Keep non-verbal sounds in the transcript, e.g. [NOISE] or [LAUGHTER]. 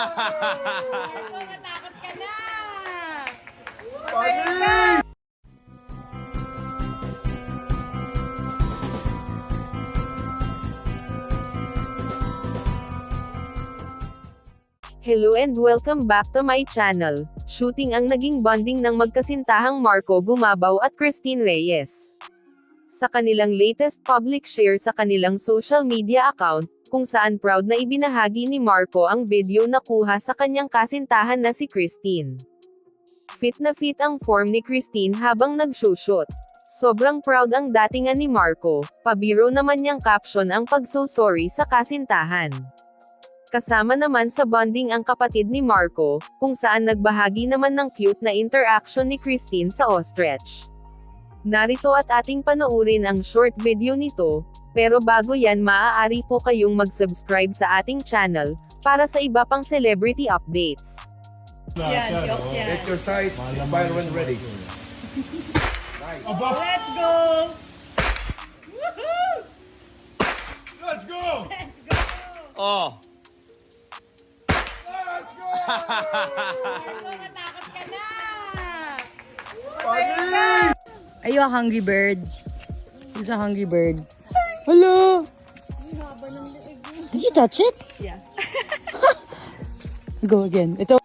Matakot ka na! Hello and welcome back to my channel. Shooting ang naging bonding ng magkasintahang Marco Gumabaw at Christine Reyes. Sa kanilang latest public share sa kanilang social media account, kung saan proud na ibinahagi ni Marco ang video na kuha sa kanyang kasintahan na si Christine. Fit na fit ang form ni Christine habang nag-shoot. Sobrang proud ang datingan ni Marco, pabiro naman niyang caption ang pagso-sorry sa kasintahan. Kasama naman sa bonding ang kapatid ni Marco, kung saan nagbahagi naman ng cute na interaction ni Christine sa ostrich. Narito at ating panoorin ang short video nito, pero bago yan maaari po kayong mag-subscribe sa ating channel, para sa iba pang celebrity updates. Yan, jokes yan. Set your sight, fire when ready. Let's go! Woohoo! Let's go! Oh. Let's go! Matakot ka na! Are you a hungry bird? Who's a hungry bird? Hello! Did you touch it? Yeah. [LAUGHS] Go again. Ito.